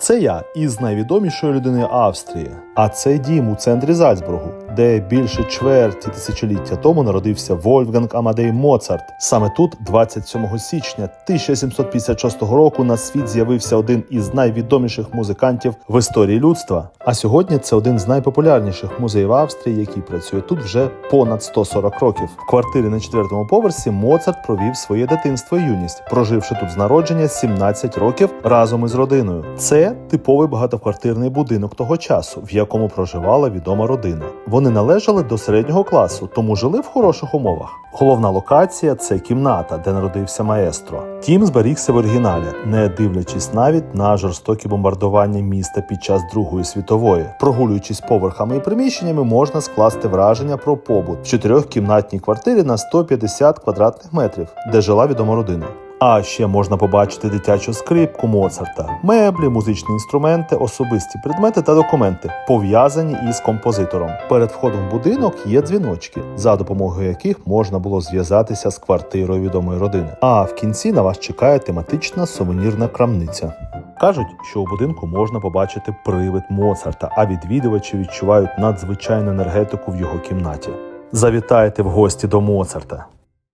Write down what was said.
Це я із найвідомішої людини Австрії. А це дім у центрі Зальцбургу, де більше чверті тисячоліття тому народився Вольфганг Амадей Моцарт. Саме тут, 27 січня 1756 року, на світ з'явився один із найвідоміших музикантів в історії людства. А сьогодні це один з найпопулярніших музеїв Австрії, який працює тут вже понад 140 років. В квартирі на четвертому поверсі Моцарт провів своє дитинство і юність, проживши тут з народження 17 років разом із родиною. Це типовий багатоквартирний будинок того часу, в якому проживала відома родина. Вони належали до середнього класу, тому жили в хороших умовах. Головна локація це кімната, де народився маестро. Тім зберігся в оригіналі, не дивлячись навіть на жорстокі бомбардування міста під час Другої світової. Прогулюючись поверхами і приміщеннями, можна скласти враження про побут в чотирьохкімнатній квартирі на 150 квадратних метрів, де жила відома родина. А ще можна побачити дитячу скрипку Моцарта, меблі, музичні інструменти, особисті предмети та документи, пов'язані із композитором. Перед входом в будинок є дзвіночки, за допомогою яких можна було зв'язатися з квартирою відомої родини. А в кінці на вас чекає тематична сувенірна крамниця. Кажуть, що у будинку можна побачити привид Моцарта, а відвідувачі відчувають надзвичайну енергетику в його кімнаті. Завітайте в гості до Моцарта.